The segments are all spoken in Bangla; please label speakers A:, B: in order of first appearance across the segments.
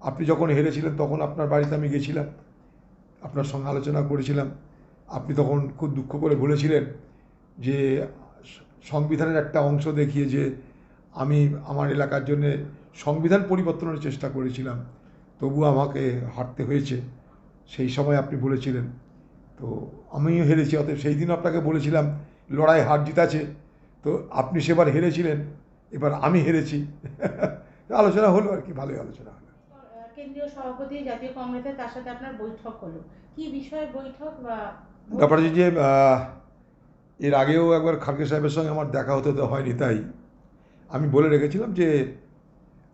A: আপনি যখন হেরেছিলেন, তখন আপনার বাড়িতে আমি গেছিলাম। আপনার সঙ্গে আলোচনা করেছিলাম। আপনি তখন খুব দুঃখ করে বলেছিলেন যে, সংবিধানের একটা অংশ দেখিয়ে যে, আমি আমার এলাকার জন্য সংবিধান পরিবর্তনের চেষ্টা করেছিলাম। তবু আমাকে হারতে হয়েছে। সেই সময় আপনি বলেছিলেন। তো আমিও হেরেছি, অতএব সেই দিন আপনাকে বলেছিলাম, লড়াই হার জিত আছে তো আপনি সেবার হেরেছিলেন, এবার আমি হেরেছি। আলোচনা হলো আর কি, ভালোই আলোচনা হলো।
B: কেন্দ্রীয় সভাপতি জাতীয় কংগ্রেসের তার সাথে আপনার বৈঠক হলো। কি বিষয়ে বৈঠক বা
A: ব্যাপার যে এর আগেও একবার খার্গে সাহেবের সঙ্গে আমার দেখা হতে তো হয়নি, তাই আমি বলে রেখেছিলাম যে,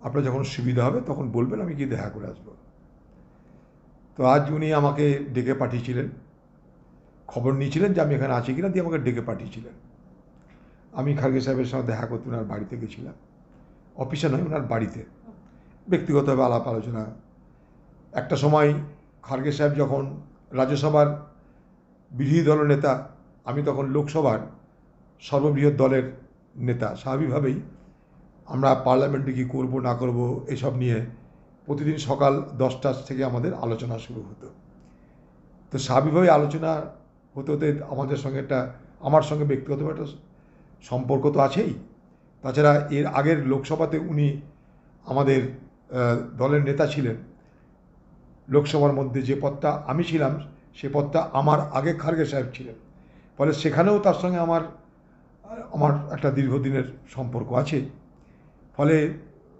A: আপনার যখন সুবিধা হবে তখন বলবেন, আমি গিয়ে দেখা করে আসব। তো আজ উনি আমাকে ডেকে পাঠিয়েছিলেন। খবর নিয়েছিলেন যে আমি এখানে আছি কিনা, দিয়ে আমাকে ডেকে পাঠিয়েছিলেন। আমি খার্গে সাহেবের সঙ্গে দেখা করতে ওনার বাড়িতে গেছিলাম। অফিসে নয় ওনার বাড়িতে। ব্যক্তিগতভাবে আলাপ আলোচনা। একটা সময় খার্গে সাহেব যখন রাজ্যসভার বিরোধী দল নেতা, আমি তখন লোকসভার সর্ববৃহৎ দলের নেতা। স্বাভাবিকভাবেই আমরা পার্লামেন্টে কী করব, না করব, এসব নিয়ে প্রতিদিন সকাল দশটা থেকে আমাদের আলোচনা শুরু হতো। তো স্বাভাবিকভাবে আলোচনা হতে হতে আমাদের সঙ্গে একটা, আমার সঙ্গে ব্যক্তিগতভাবে একটা সম্পর্ক তো আছেই। তাছাড়া এর আগের লোকসভাতে উনি আমাদের দলের নেতা ছিলেন। লোকসভার মধ্যে যে পদটা আমি ছিলাম, সে পদটা আমার আগে খার্গে সাহেব ছিলেন। ফলে সেখানেও তার সঙ্গে আমার আমার একটা দীর্ঘদিনের সম্পর্ক আছে। ফলে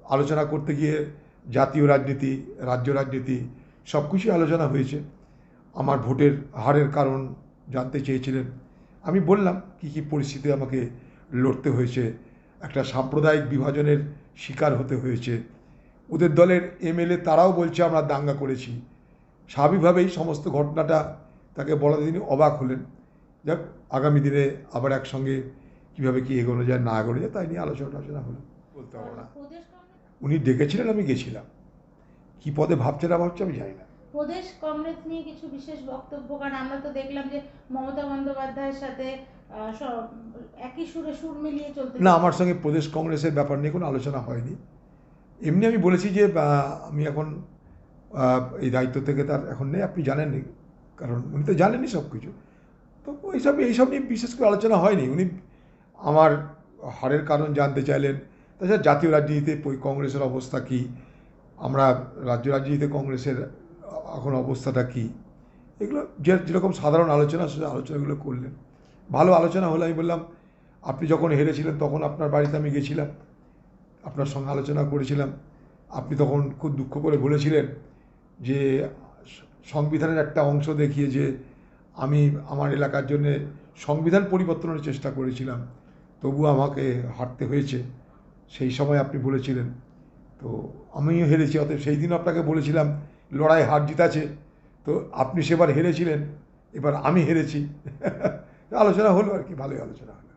A: আলোচনা করতে গিয়ে জাতীয় রাজনীতি, রাজ্য রাজনীতি সব কিছুই আলোচনা হয়েছে। আমার ভোটের হারের কারণ জানতে চেয়েছিলেন। আমি বললাম, কী কী পরিস্থিতি আমাকে লড়তে হয়েছে? একটা সাম্প্রদায়িক বিভাজনের শিকার হতে হয়েছে। ওদের দলের এমএলএ তারাও বলছে আমরা দাঙ্গা করেছি। স্বাভাবিকভাবেই সমস্ত ঘটনাটা তাকে বলাতে তিনি অবাক হলেন। যাক আগামী দিনে আবার একসঙ্গে কীভাবে কি এগোনো যায় না এগোনো যায় তাই নিয়ে আলোচনা টালোচনা হলো। বলতে পারব না। উনি ডেকেছিলেন আমি গেছিলাম। কী পদে ভাবছে না ভাবছে আমি জানি না।
B: প্রদেশ কংগ্রেস নিয়ে কিছু বিশেষ বক্তব্য? কারণ আমরা তো দেখলাম যে মমতা বন্দ্যোপাধ্যায়ের সাথে একই সুরে সুর মিলিয়ে চলতে
A: না আমার সঙ্গে প্রদেশ কংগ্রেসের ব্যাপার নিয়ে কোনো আলোচনা হয়নি। এমনি আমি বলেছি যে আমি এখন এই দায়িত্ব থেকে তার এখন নেই, আপনি জানেননি কারণ উনি তো জানেনই সব কিছু তো এইসব এইসব নিয়ে বিশেষ করে আলোচনা হয়নি। উনি আমার হারের কারণ জানতে চাইলেন। তাছাড়া জাতীয় রাজনীতিতে কংগ্রেসের অবস্থা কী? আমরা রাজ্য রাজনীতিতে কংগ্রেসের এখন অবস্থাটা কী? এগুলো যে, যেরকম সাধারণ আলোচনা, সে আলোচনাগুলো করলেন। ভালো আলোচনা হলে, আমি বললাম, আপনি যখন হেরেছিলেন, তখন আপনার বাড়িতে আমি গেছিলাম। আপনার সঙ্গে আলোচনা করেছিলাম, আপনি তখন খুব দুঃখ করে বলেছিলেন যে সংবিধানের একটা অংশ দেখিয়ে যে আমি আমার এলাকার জন্য সংবিধান পরিবর্তনের চেষ্টা করেছিলাম, তবু আমাকে হারতে হয়েছে, সেই সময় আপনি বলেছিলেন। তো আমিও হেরেছি, অতএব সেই দিন আপনাকে বলেছিলাম, লড়াই হার জিত আছে তো আপনি সেবার হেরেছিলেন, এবার আমি হেরেছি। আলোচনা হলো আর কি, ভালোই আলোচনা হলো।